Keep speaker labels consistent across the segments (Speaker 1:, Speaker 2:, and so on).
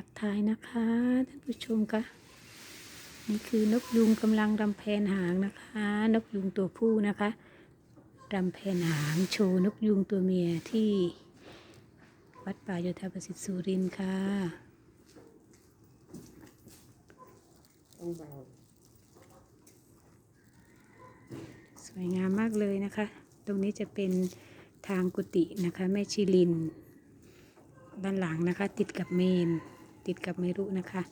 Speaker 1: ทักทายนะคะท่านผู้ชมคะนี่คือนกยุงกำลังรำแพนหางนะคะ นกยุงตัวผู้นะคะรำแพนหางโชว์นกยุงตัวเมียที่วัดป่าโยธาประสิทธิ์สุรินทร์ค่ะสวยงามมากเลยนะคะ ตรงนี้จะเป็นทางกุฏินะคะแม่ชิลิน ด้านหลังนะคะติดกับเมน ติดกับเมรุนะคะ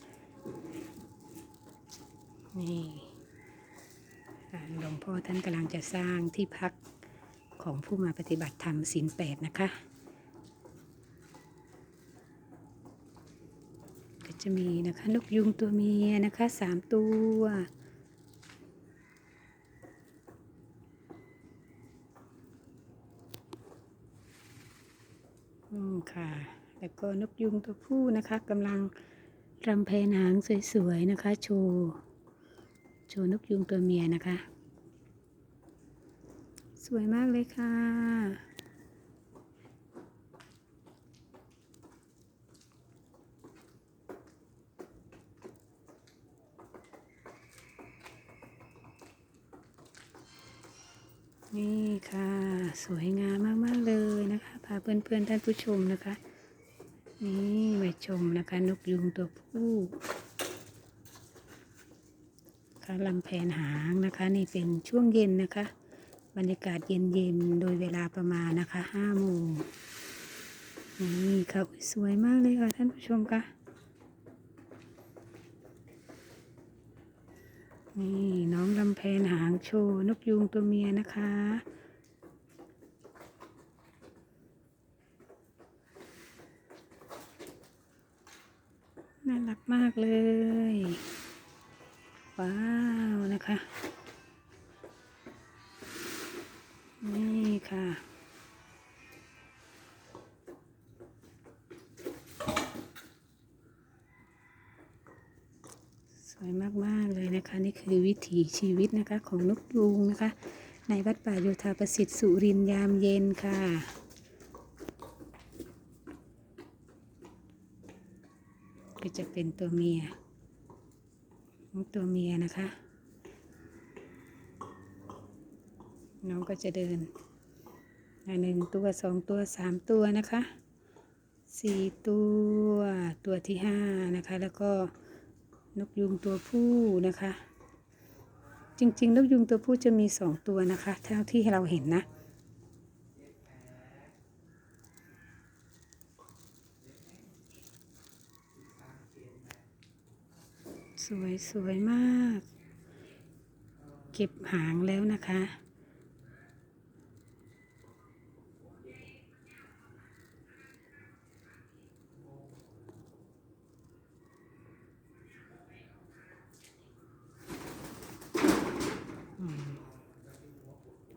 Speaker 1: นี่หลวงพ่อท่านกำลังจะสร้างที่พักของผู้มาปฏิบัติธรรมศีลแปดนะคะ ก็จะมีนะคะนกยุงตัวเมียนะคะสามตัวอืมค่ะ แล้วก็นกยุงตัวผู้นะคะกำลังรำแพนหางสวยๆนะคะ โชว์โชว์นกยุงตัวเมียนะคะ สวยมากเลยค่ะนี่ค่ะ สวยงามมาก ๆ เลยนะคะ พาเพื่อน ๆ ท่านผู้ชมนะคะ นี่ไปชมนะคะ นกยุงตัวผู้ค่ะลำแผนหางนะคะ นี่เป็นช่วงเย็นนะคะ บรรยากาศเย็นๆ โดยเวลาประมาณนะคะห้าโมงนี่ค่ะสวยมากเลยค่ะท่านผู้ชมค่ะนี่น้องลำแพนหางโชว์นกยูงตัวเมียนะคะ น่ารักมากเลย ว้าวนะคะ นี่ค่ะสวยมาก ๆ เลยนะคะ นี่คือวิถีชีวิตนะคะของนกยูงนะคะ ในวัดป่าโยธาประสิทธิ์สุรินยามเย็นค่ะ ก็จะเป็นตัวเมียนกตัวเมียนะคะ น้องก็จะเดินหนึ่งตัวสองตัวสามตัวนะคะสี่ตัวตัวที่ห้านะคะ แล้วก็นกยุงตัวผู้นะคะ จริงๆ นกยุงตัวผู้จะมีสองตัวนะคะ เท่าที่เราเห็นนะ สวยสวยมาก เก็บหางแล้วนะคะ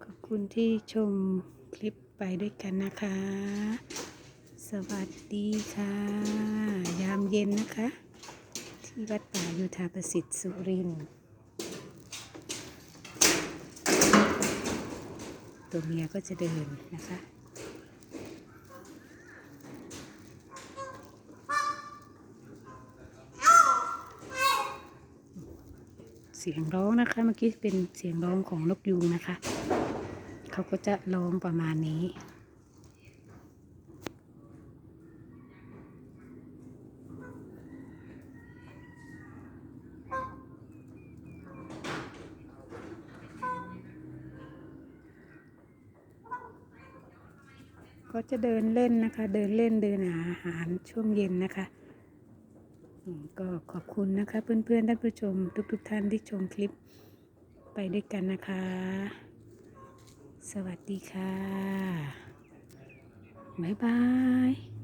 Speaker 1: ขอบคุณที่ชมคลิปไปด้วยกันนะคะ สวัสดีค่ะ ยามเย็นนะคะ ที่วัดป่าโยธาประสิทธิ์สุรินตัวเมียก็จะเดินนะคะเสียงร้องนะคะเมื่อกี้เป็นเสียงร้องของนกยูงนะคะ เขาก็จะร้องประมาณนี้ ก็จะเดินเล่นนะคะ เดินเล่นเดินหาอาหารช่วงเย็นนะคะ ก็ขอบคุณนะคะเพื่อนๆท่านผู้ชม ทุกๆท่านที่ชมคลิปไปด้วยกันนะคะ สวัสดีค่ะ บ๊ายบาย